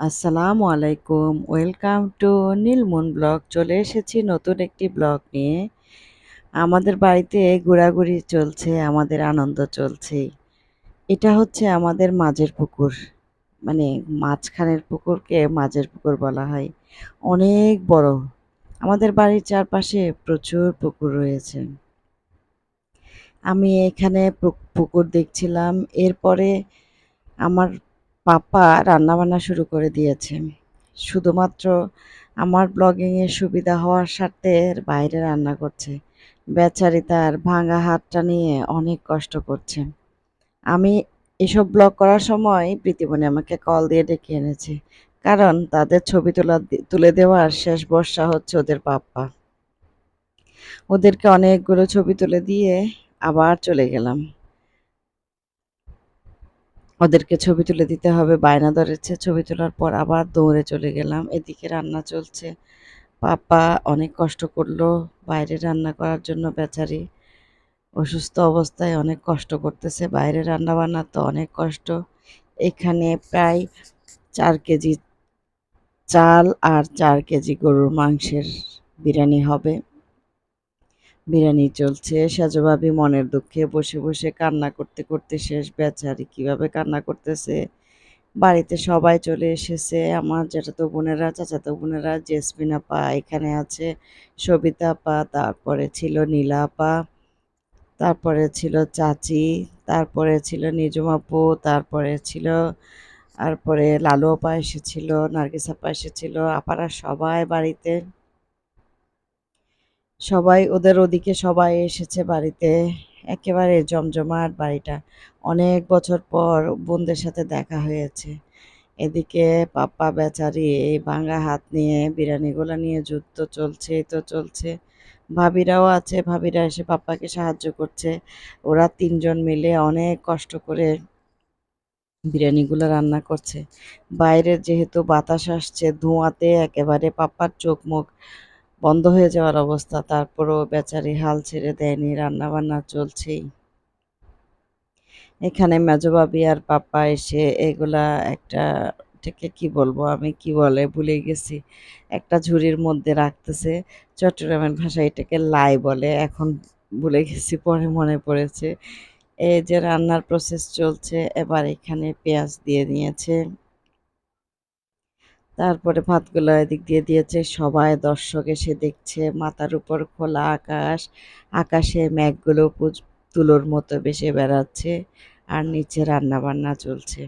আসসালামু আলাইকুম। Welcome to Nilmoon blog. চলে এসেছি নতুন একটি ব্লগ নিয়ে। আমাদের বাড়িতে ঘোরাঘুরি চলছে, আমাদের আনন্দ চলছে। এটা হচ্ছে আমাদের মাঝের পুকুর। মানে মাঝখানের পুকুরকে মাঝের পুকুর বলা হয়। অনেক বড়। আমাদের বাড়ির চারপাশে প্রচুর পুকুর রয়েছে। আমি এখানে পুকুর দেখছিলাম। এরপরে আমার পাপা রান্নাবান্না শুরু করে দিয়েছে। শুধুমাত্র আমার ব্লগিংয়ের সুবিধা হওয়ার স্বার্থে বাইরে রান্না করছে। বেচারি তার ভাঙা হাতটা নিয়ে অনেক কষ্ট করছে। আমি এসব ব্লগ করার সময় প্রীতিমণি আমাকে কল দিয়ে ডেকে এনেছে, কারণ তাদের ছবি তোলা তুলে দেওয়ার শেষ বর্ষা হচ্ছে ওদের পাপ্পা। ওদেরকে অনেকগুলো ছবি তুলে দিয়ে আবার চলে গেলাম। ওদেরকে ছবি তুলে দিতে হবে। বায়না ধরেছে, ছবি তোলার পর আবার দৌড়ে চলে গেলাম। এদিকে রান্না চলছে। পাপা অনেক কষ্ট করল, বাইরে রান্না করার জন্য বেচারি অসুস্থ অবস্থায় অনেক কষ্ট করতেছে। বাইরে রান্না বান্না তো অনেক কষ্ট। এখানে প্রায় চার কেজি চাল আর চার কেজি গরুর মাংসের বিরিয়ানি হবে। বিরিয়ানি চলছে সাজুভাবি মনের দুঃখে বসে বসে কান্না করতে করতে শেষ, বেচারি কীভাবে কান্না করতেছে? বাড়িতে সবাই চলে এসেছে, আমার তো বোনেরা, চাচাতো বোনেরা, জেসমিন আপা এখানে আছে, সবিতা আপা, তারপরে ছিল নীলা আপা, তারপরে ছিল চাচি, তারপরে ছিল নিজম আপু, তারপরে ছিল, তারপরে লালু আপা এসেছিল, নার্গিস আপা এসেছিল, আপারা সবাই বাড়িতে সবাই, ওদের ওদিকে সবাই এসেছে বাড়িতে। একেবারে জমজমাট বাড়িটা। অনেক বছর পর বোনদের সাথে দেখা হয়েছে। এদিকে পাপ্পা, বেচারি, এই ভাঙা হাত নিয়ে, বিরিয়ানিগুলো নিয়ে যুদ্ধ চলছে তো চলছে। ভাবিরাও আছে, ভাবিরা এসে পাপ্পাকে সাহায্য করছে। ওরা তিনজন মিলে অনেক কষ্ট করে বিরিয়ানিগুলো রান্না করছে। বাইরে যেহেতু বাতাস আসছে, ধোঁয়াতে একেবারে পাপ্পার চোখ মুখ বন্ধ হয়ে যাওয়ার অবস্থা। তারপরও বেচারি হাল ছেড়ে দেয়নি রান্না বান্না চলছেই। এখানে মেজবাবি আর পাপা এসে এগুলা একটা থেকে কি বলব, আমি কি বলে ভুলে গেছি। একটা ঝুড়ির মধ্যে রাখতেছে, চট্টগ্রামের ভাষায় এটাকে লাই বলে, এখন ভুলে গেছি, পরে মনে পড়েছে। এই যে রান্নার প্রসেস চলছে, এবার এখানে পেঁয়াজ দিয়ে নিয়েছে। তারপরে ভাতগুলো এদিক দিয়ে দিয়েছে। সবাই দর্শক এসে দেখছে, মাথার উপর খোলা আকাশ। আকাশে মেঘগুলো তুলোর মতো বেশি বেড়াচ্ছে আর নিচে রান্না বান্না চলছে।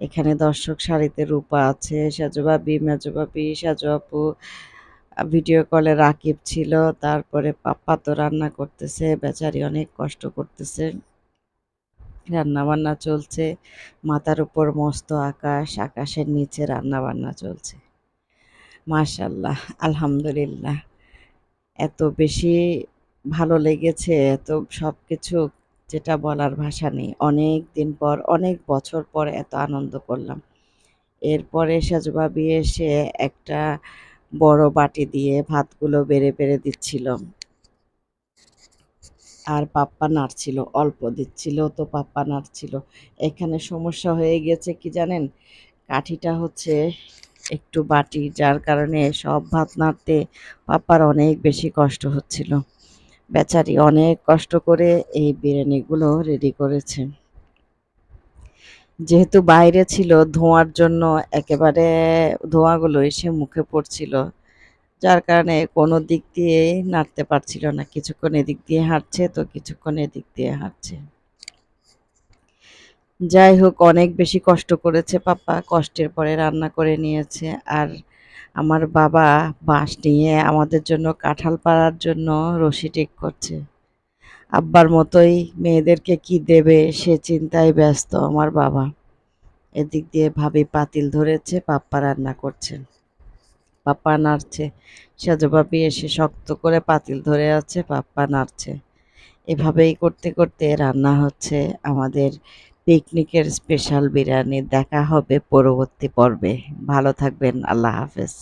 এখানে দর্শক সারিতে রূপা আছে সাজুবাবি মেজবাবি সাজু আপু। ভিডিও কলে রাকিব ছিল, তারপরে পাপ্পা তো রান্না করতেছে, বেচারি অনেক কষ্ট করতেছে। রান্না বান্না চলছে। মাথার উপর মস্ত আকাশ, আকাশের নিচে রান্না বান্না চলছে। মাশাল্লাহ আলহামদুলিল্লাহ। এত বেশি ভালো লেগেছে, এত সব কিছু যেটা বলার ভাষা নেই। অনেক দিন পর, অনেক বছর পর এত আনন্দ করলাম। এরপরে সাজুবাবি এসে একটা বড় বাটি দিয়ে ভাতগুলো বেড়ে বেড়ে দিচ্ছিল। আর পাপ্পা নাড়ছিল, অল্প দিচ্ছিল তো পাপ্পা নাড়ছিল। এখানে সমস্যা হয়ে গেছে কি জানেন? কাঠিটা হচ্ছে একটু বাটি, যার কারণে সব ভাত নাড়তে পাপ্পার অনেক বেশি কষ্ট হচ্ছিল। বেচারি অনেক কষ্ট করে এই বিরিয়ানিগুলো রেডি করেছে। যেহেতু বাইরে ছিল, ধোঁয়ার জন্য একেবারে ধোঁয়াগুলো এসে মুখে পড়ছিল। যার কারণে কোনো দিক দিয়ে নাড়তে পারছিল না। কিছুক্ষণ এদিক দিয়ে হাঁটছে তো কিছুক্ষণ এদিক দিয়ে হাঁটছে। যাই হোক, অনেক বেশি কষ্ট করেছে পাপা। কষ্টের পরে রান্না করে নিয়েছে। আর আমার বাবা বাঁশ নিয়ে আমাদের জন্য কাঁঠাল পাড়ার জন্য রশি ঠিক করছে। আব্বার মতোই মেয়েদেরকে কি দেবে সে চিন্তায় ব্যস্ত আমার বাবা। এদিক দিয়ে ভাবি পাতিল ধরেছে, পাপ্পা রান্না করছেন পাপ্পা নাড়ছে। সাজুবাবি এসে শক্ত করে পাতিল ধরে আছে পাপ্পা নাড়ছে। এভাবেই করতে করতে রান্না হচ্ছে আমাদের পিকনিকের স্পেশাল বিরিয়ানি। দেখা হবে পরবর্তী পর্বে। ভালো থাকবেন, আল্লাহ হাফেজ।